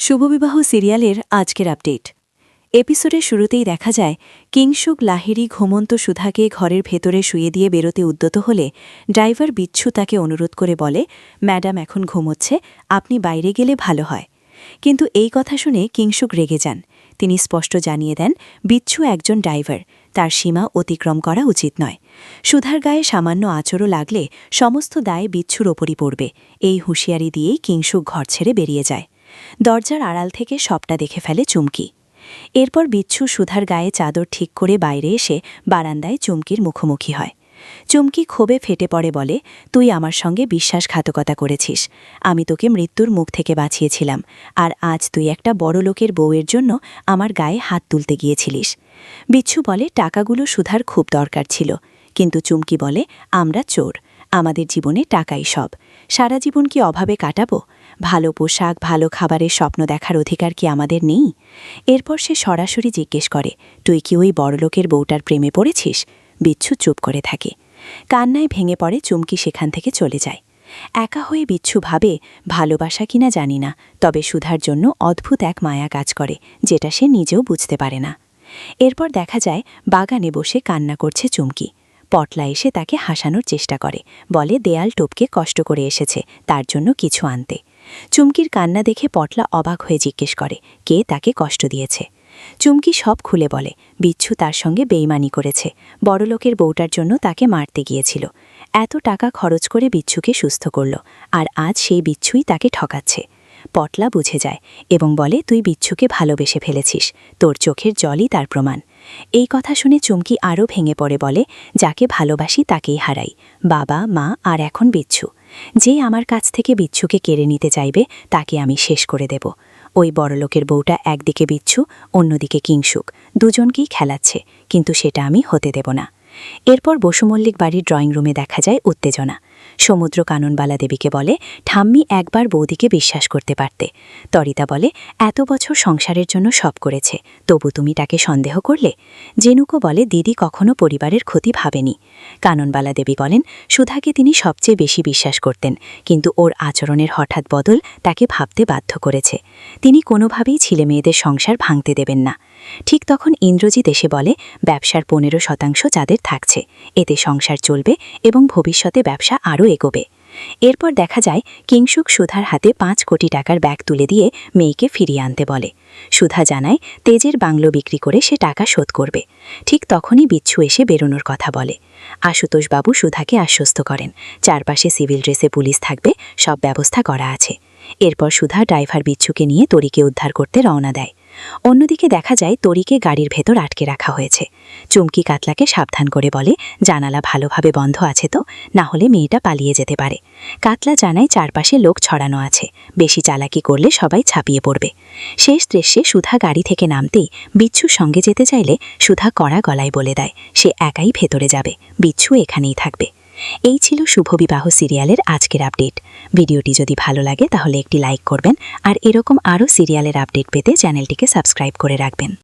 শুভবিবাহ সিরিয়ালের আজকের আপডেট। এপিসোডের শুরুতেই দেখা যায় কিংসুক লাহিড়ি ঘুমন্ত সুধাকে ঘরের ভেতরে শুয়ে দিয়ে বেরোতে উদ্যত হলে ড্রাইভার বিচ্ছু তাকে অনুরোধ করে বলে, ম্যাডাম, এখন ঘুমোচ্ছে, আপনি বাইরে গেলে ভালো হয়। কিন্তু এই কথা শুনে কিংসুক রেগে যান। তিনি স্পষ্ট জানিয়ে দেন, বিচ্ছু একজন ড্রাইভার, তার সীমা অতিক্রম করা উচিত নয়। সুধার গায়ে সামান্য আচরও লাগলে সমস্ত দায় বিচ্ছুর ওপরই পড়বে। এই হুঁশিয়ারি দিয়েই কিংসুক ঘর ছেড়ে বেরিয়ে যায়। দরজার আড়াল থেকে সবটা দেখে ফেলে চুমকি। এরপর বিচ্ছু সুধার গায়ে চাদর ঠিক করে বাইরে এসে বারান্দায় চুমকির মুখোমুখি হয়। চুমকি ক্ষোভে ফেটে পড়ে বলে, তুই আমার সঙ্গে বিশ্বাসঘাতকতা করেছিস। আমি তোকে মৃত্যুর মুখ থেকে বাঁচিয়েছিলাম, আর আজ তুই একটা বড় লোকের বউয়ের জন্য আমার গায়ে হাত তুলতে গিয়েছিলিস। বিচ্ছু বলে, টাকাগুলো সুধার খুব দরকার ছিল। কিন্তু চুমকি বলে, আমরা চোর। আমাদের জীবনে টাকাই সব। সারা জীবন কি অভাবে কাটাবো? ভালো পোশাক, ভালো খাবারের স্বপ্ন দেখার অধিকার কি আমাদের নেই? এরপর সে সরাসরি জিজ্ঞেস করে, তুই কি ওই বড়লোকের বউটার প্রেমে পড়েছিস? বিচ্ছু চুপ করে থাকে। কান্নায় ভেঙে পড়ে চুমকি সেখান থেকে চলে যায়। একা হয়ে বিচ্ছু ভাবে, ভালোবাসা কিনা জানি না, তবে সুধার জন্য অদ্ভুত এক মায়া কাজ করে, যেটা সে নিজেও বুঝতে পারে না। এরপর দেখা যায়, বাগানে বসে কান্না করছে চুমকি। পটলা এসে তাকে হাসানোর চেষ্টা করে, বলে দেয়াল টোপকে কষ্ট করে এসেছে, তার জন্য কিছু আনতে। চুমকির কান্না দেখে পটলা অবাক হয়ে জিজ্ঞেস করে, কে তাকে কষ্ট দিয়েছে? চুমকি সব খুলে বলে, বিচ্ছু তার সঙ্গে বেইমানি করেছে, বড়লোকের বউটার জন্য তাকে মারতে গিয়েছিল। এত টাকা খরচ করে বিচ্ছুকে সুস্থ করল, আর আজ সেই বিচ্ছুই তাকে ঠকাচ্ছে। পটলা বুঝে যায় এবং বলে, তুই বিচ্ছুকে ভালোবেসে ফেলেছিস, তোর চোখের জলই তার প্রমাণ। এই কথা শুনে চুমকি আরও ভেঙে পড়ে বলে, যাকে ভালোবাসি তাকেই হারাই, বাবা, মা আর এখন বিচ্ছু। যে আমার কাছ থেকে বিচ্ছুকে কেড়ে নিতে চাইবে, তাকে আমি শেষ করে দেব। ওই বড়লোকের বউটা একদিকে বিচ্ছু, অন্যদিকে কিংসুক। দুজনকেই খেলাচ্ছে, কিন্তু সেটা আমি হতে দেব না। এরপর বসুমল্লিক বাড়ির ড্রয়িং রুমে দেখা যায় উত্তেজনা। সমুদ্র কাননবালা দেবীকে বলে, ঠাম্মি একবার বৌদিকে বিশ্বাস করতে পারতে। তরিতা বলে, এত বছর সংসারের জন্য সব করেছে, তবু তুমি তাকে সন্দেহ করলে? জেনুকো বলে, দিদি কখনো পরিবারের ক্ষতি ভাবেনি। কাননবালা দেবী বলেন, সুধাকে তিনি সবচেয়ে বেশি বিশ্বাস করতেন, কিন্তু ওর আচরণের হঠাৎ বদল তাকে ভাবতে বাধ্য করেছে। তিনি কোনোভাবেই ছেলে মেয়েদের সংসার ভাঙতে দেবেন না। ঠিক তখন ইন্দ্রজিৎ এসে বলে, ব্যবসার পনেরো শতাংশ যাদের থাকছে, এতে সংসার চলবে এবং ভবিষ্যতে ব্যবসা আরও এগোবে। এরপর দেখা যায় কিংসুক সুধার হাতে পাঁচ কোটি টাকার ব্যাগ তুলে দিয়ে মেয়েকে ফিরিয়ে আনতে বলে। সুধা জানায়, তেজের বাংলো বিক্রি করে সে টাকা শোধ করবে। ঠিক তখনই বিচ্ছু এসে বেরোনোর কথা বলে। আশুতোষবাবু সুধাকে আশ্বস্ত করেন। চারপাশে সিভিল ড্রেসে পুলিশ থাকবে, সব ব্যবস্থা করা আছে। এরপর সুধা ড্রাইভার বিচ্ছুকে নিয়ে তরিকে উদ্ধার করতে রওনা দেয়। অন্যদিকে দেখা যায় তরিকে গাড়ির ভেতর আটকে রাখা হয়েছে। চুমকি কাতলাকে সাবধান করে বলে, জানালা ভালোভাবে বন্ধ আছে তো, না হলে মেয়েটা পালিয়ে যেতে পারে। কাতলা জানায়, চারপাশে লোক ছড়ানো আছে। বেশি চালাকি করলে সবাই ছাপিয়ে পড়বে। শেষ দৃশ্যে সুধা গাড়ি থেকে নামতেই বিচ্ছুর সঙ্গে যেতে চাইলে সুধা কড়া গলায় বলে দেয়, সে একাই ভেতরে যাবে। বিচ্ছু এখানেই থাকবে। এই ছিল শুভ বিবাহ সিরিয়ালের আজকের আপডেট। ভিডিওটি যদি ভালো লাগে তাহলে একটি লাইক করবেন আর এরকম আরও সিরিয়ালের আপডেট পেতে চ্যানেলটিকে সাবস্ক্রাইব করে রাখবেন।